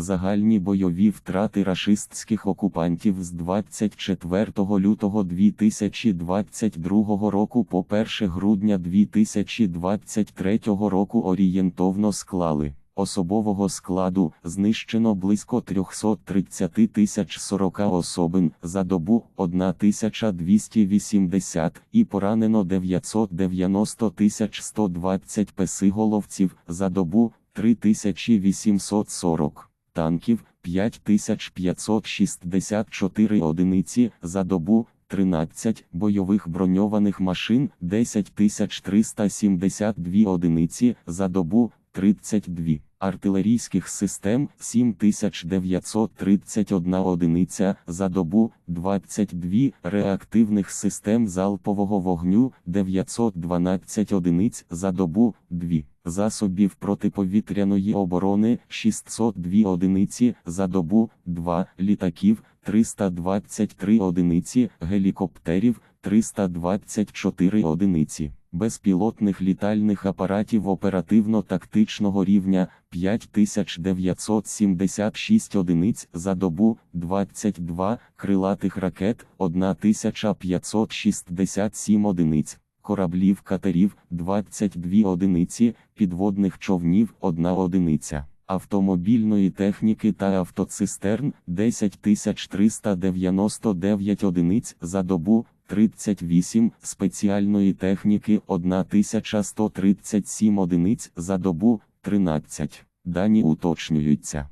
Загальні бойові втрати рашистських окупантів з 24 лютого 2022 року по 1 грудня 2023 року орієнтовно склали. Особового складу знищено близько 330 тисяч 40 особин за добу 1280 і поранено 990 тисяч 120 песиголовців за добу 3840 танків 5564 одиниці за добу. 13 бойових броньованих машин 10372 одиниці за добу 32 артилерійських систем 7931 одиниця за добу 22 реактивних систем залпового вогню 912 одиниць за добу 2 засобів протиповітряної оборони 602 одиниці за добу 2 літаків 323 одиниці гелікоптерів 324 одиниці безпілотних літальних апаратів оперативно-тактичного рівня 5976 одиниць за добу, 22 крилатих ракет 1567 одиниць, кораблів катерів 22 одиниці, підводних човнів 1 одиниця. Автомобільної техніки та автоцистерн 10399 одиниць за добу, 38 спеціальної техніки 1137 одиниць за добу 13. Дані уточнюються.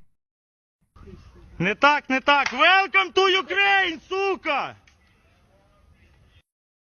Не так, не так. Welcome to Ukraine,